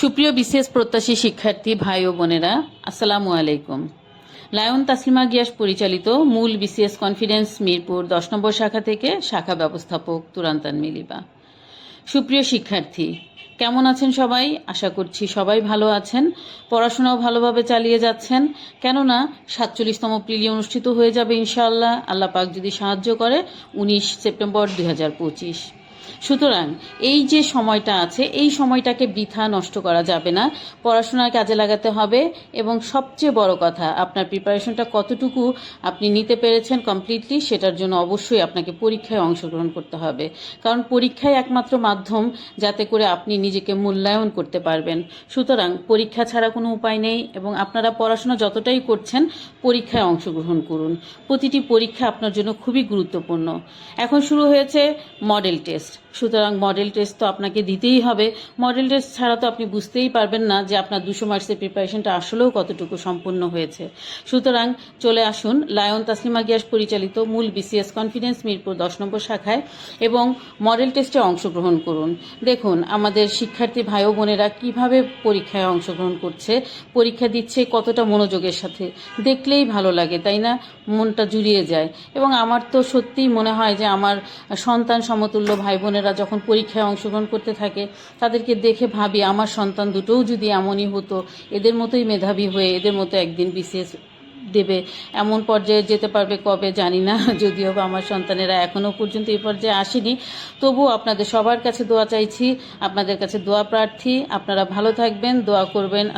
সুপ্রিয় বিশেষ প্রত্যাশী শিক্ষার্থী ভাই ও বোনেরা, আসসালামু আলাইকুম। লায়ন তাসলিমা গিয়াস পরিচালিত মূল বিসিএস কনফিডেন্স মিরপুর দশ নম্বর শাখা থেকে শাখা ব্যবস্থাপক তুরান্তান মিলিবা। সুপ্রিয় শিক্ষার্থী, কেমন আছেন সবাই? আশা করছি সবাই ভালো আছেন, পড়াশোনাও ভালোভাবে চালিয়ে যাচ্ছেন। কেননা, সাতচল্লিশতম প্রিলি অনুষ্ঠিত হয়ে যাবে ইনশাআল্লাহ। আল্লাহ পাক যদি সাহায্য করে, উনিশ সেপ্টেম্বর দুই হাজার পঁচিশ। সুতরাং এই যে সময়টা আছে, এই সময়টাকে বৃথা নষ্ট করা যাবে না। পড়াশোনার কাজে লাগাতে হবে এবং সবচেয়ে বড় কথা, আপনার প্রিপারেশনটা কতটুকু আপনি নিতে পেরেছেন কমপ্লিটলি সেটার জন্য অবশ্যই আপনাকে পরীক্ষায় অংশগ্রহণ করতে হবে। কারণ পরীক্ষাই একমাত্র মাধ্যম যাতে করে আপনি নিজেকে মূল্যায়ন করতে পারবেন। সুতরাং পরীক্ষা ছাড়া কোনো উপায় নেই এবং আপনারা পড়াশোনা যতটাই করছেন, পরীক্ষায় অংশগ্রহণ করুন। প্রতিটি পরীক্ষা আপনার জন্য খুবই গুরুত্বপূর্ণ। এখন শুরু হয়েছে মডেল টেস্ট বেস্ট সুতরাং মডেল টেস্ট তো আপনাকে দিতেই হবে। মডেল টেস্ট ছাড়া তো আপনি বুঝতেই পারবেন না যে আপনার দুশো মার্কসের প্রিপারেশনটা আসলেও কতটুকু সম্পূর্ণ হয়েছে। সুতরাং চলে আসুন লায়ন তাসলিমা গিয়াস পরিচালিত মূল বিসিএস কনফিডেন্স মিরপুর দশ নম্বর শাখায় এবং মডেল টেস্টে অংশগ্রহণ করুন। দেখুন, আমাদের শিক্ষার্থী ভাই ও বোনেরা কীভাবে পরীক্ষায় অংশগ্রহণ করছে, পরীক্ষা দিচ্ছে, কতটা মনোযোগের সাথে। দেখলেই ভালো লাগে, তাই না? মনটা জুড়িয়ে যায়। এবং আমার তো সত্যিই মনে হয় যে আমার সন্তান সমতুল্য ভাই বোনেরা যখন পরীক্ষায় অংশগ্রহণ করতে থাকে, তাদেরকে দেখে ভাবি, আমার সন্তান দুটোও যদি এমনই হতো, এদের মতোই মেধাবী হয়ে এদের মতো একদিন বিশেষ দেবে। এমন পর্যায়ে যেতে পারবে কবে জানি না। যদিও বা আমার সন্তানেরা এখনও পর্যন্ত এই পর্যায়ে আসেনি। তবুও আপনাদের সবার কাছে দোয়া চাইছি, আপনাদের কাছে দোয়া প্রার্থী। আপনারা ভালো থাকবেন, দোয়া করবেন।